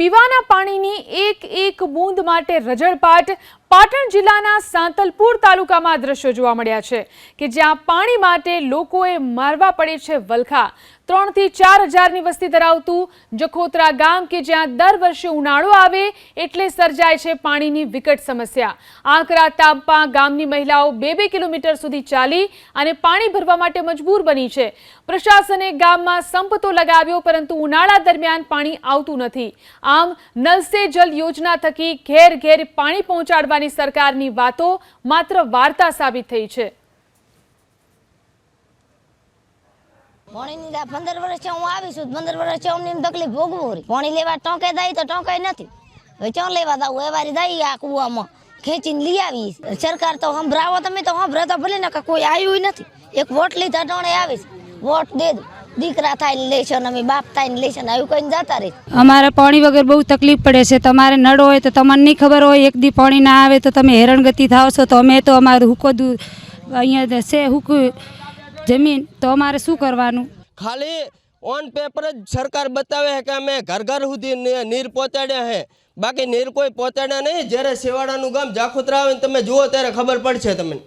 પીવાના પાણીની એક એક બૂંદ માટે રજળપાટ પાટણ જિલ્લાના સાંતલપુર તાલુકામાં દ્રશ્યો જોવા મળ્યા છે કે જ્યાં પાણી માટે લોકોએ મારવા પડે છે વલખા. ત્રણથી ચાર હજારની વસ્તી ધરાવતું જખોત્રા ગામ કે જ્યાં દર વર્ષે ઉનાળો આવે એટલે સર્જાય છે પાણીની વિકટ સમસ્યા. આકરા તાપમાં ગામની મહિલાઓ બે બે કિલોમીટર સુધી ચાલી અને પાણી ભરવા માટે મજબૂર બની છે. પ્રશાસને ગામમાં સંપ તો લગાવ્યો, પરંતુ ઉનાળા દરમિયાન પાણી આવતું નથી. આમ નલ સે જલ યોજના થકી ઘેર ઘેર પાણી પહોંચાડવાની સરકારની વાતો માત્ર વાર્તા સાબિત થઈ છે. પાણીની આ પંદર વર્ષે હું આવી છું. પંદર વર્ષે અમને તકલીફ ભોગવું પાણી લેવા ટોંકે જાય તો ટોંકે નથી. હવે ચો લેવા દઉં એવારી દઈ આ કુવામાં ખેંચીને લઈ આવી સરકાર તો સંભળાવો, તમે તો સંભળે તો ભલે ને કોઈ આવ્યું નથી. એક વોટ લીધા ટોણે આવીશ. વોટ દે દો. દીકરા થાય ને છે ને અમે બાપ થાય ને છે ને આવ્યું કહીને જતા રહે. અમારે પાણી વગર બહુ તકલીફ પડે છે. તમારે નળ હોય તો તમને નહીં ખબર હોય એક દી પાણી ના આવે તો તમે હેરાનગતિ થાવ છો. તો અમે તો અમારું હુકો અહીંયા છે હુકું જમીન તો અમારે શું કરવાનું? ખાલી ઓન પેપર જ સરકાર બતાવે છે કે અમે ઘર ઘર સુધી ને- નીર પહોંચાડ્યા છે. બાકી નીર કોઈ પહોંચાડ્યા નહીં. જ્યારે સેવાડાનું ગામ જાખોતરા આવે ને તમે જુઓ ત્યારે ખબર પડશે તમને.